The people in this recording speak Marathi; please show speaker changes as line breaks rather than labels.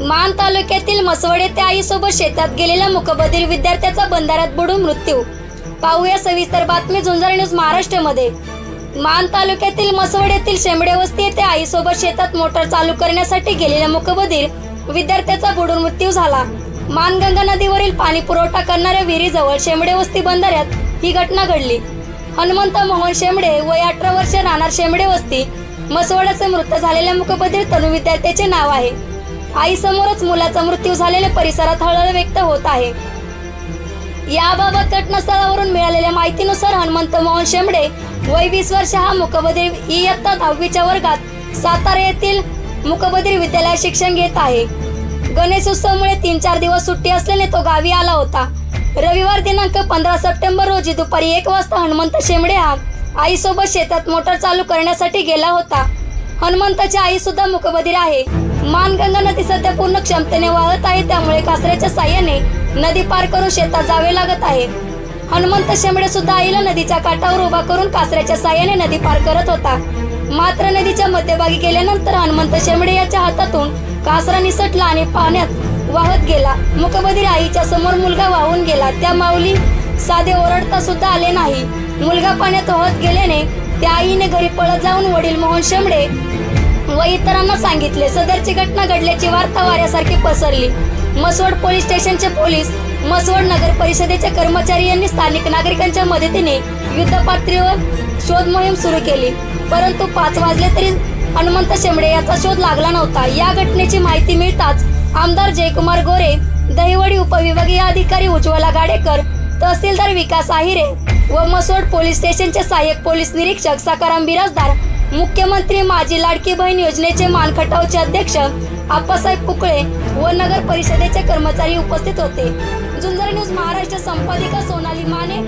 मान तालुक्यातील मसवड येथे आईसोबत शेतात गेलेल्या मुकबधीर विद्यार्थ्याचा बंधाऱ्यात बुडून मृत्यू. पाहूया सविस्तर बातमी झुंजार न्यूज महाराष्ट्रामध्ये. मान तालुक्यातील मसवड येथील शेंबडे वस्ती येथे आईसोबत शेतात मोटर चालू करण्यासाठी गेलेल्या मुकबधीर विद्यार्थ्याचा बुडून मृत्यू झाला. मानगंगा नदीवरील पाणी पुरवठा करणाऱ्या विहिरीजवळ शेंबडे वस्ती बंधाऱ्यात ही घटना घडली. हनुमंत मोहन शेंबडे वय अठरा वर्ष राहणार शेंबडे वस्ती मसवडाचे मृत झालेल्या मुकबधीर तरुण विद्यार्थ्याचे नाव आहे. आईसमोरच मुलाचा मृत्यू झालेल्या परिसरात हळहळ व्यक्त होत आहे. याबाबत घटनास्थळावरून मिळालेल्या माहितीनुसार हनुमंत मोहन शेंबडे वय वीस वर्ष हा मुकबधीर इयत्ता दहावीच्या वर्गात सातारा येथील मुकबधीर विद्यालयात शिक्षण घेत आहे. गणेश उत्सवमुळे तीन चार दिवस सुट्टी असल्याने तो गावी आला होता. रविवार दिनांक पंधरा सप्टेंबर रोजी दुपारी एक वाजता हनुमंत शेंबडे हा आईसोबत शेतात मोटर चालू करण्यासाठी गेला होता. हनुमंताची आई सुद्धा मुकबधीर आहे. मानगंगा नदी सध्या पूर्ण क्षमतेने वाहत आहे. त्यामुळे कासऱ्याच्या साह्याने नदी पार करून शेतात जावे लागत आहे. हनुमंत शेंबडे सुद्धा आईला नदीच्या काठावर उभा करून कासऱ्याच्या साह्याने नदी पार करत होता. मात्र नदीच्या मध्यभागी गेल्यानंतर हनुमंत शेंबडे याच्या हातातून कासरा निसटला आणि पाण्यात वाहत गेला. मुकबधीर आईच्या समोर मुलगा वाहून गेला. त्या माऊली साधे ओरडता सुद्धा आले नाही. मुलगा पाण्यात वाहत गेल्याने त्या आईने घरी पळत जाऊन वडील मोहन शेंबडे व इतरांना सांगितले. सदरची घटना घडल्याची वार्ता वाऱ्यासारखी पसरली. मसवड पोलीस स्टेशनचे पोलीस मसवड नगर परिषदेचे कर्मचारी यांनी स्थानिक नागरिकांच्या मदतीने युद्ध पातळीवर शोध मोहीम सुरू केली. परंतु पाच वाजले तरी हनुमंत शेंबडे याचा शोध लागला नव्हता. या घटनेची माहिती मिळताच आमदार जयकुमार गोरे दहिवडी उपविभागीय अधिकारी उज्ज्वला गाडेकर तहसीलदार विकास आहिरे व मसोड पोलीस स्टेशनचे सहाय्यक पोलीस निरीक्षक सकाराम बिराजदार मुख्यमंत्री माझी लाडकी बहीण योजनेचे मानखटावचे अध्यक्ष आप्पासाहेब कुकळे व नगर परिषदेचे कर्मचारी उपस्थित होते. जुंजर न्यूज महाराष्ट्र संपादिका सोनाली माने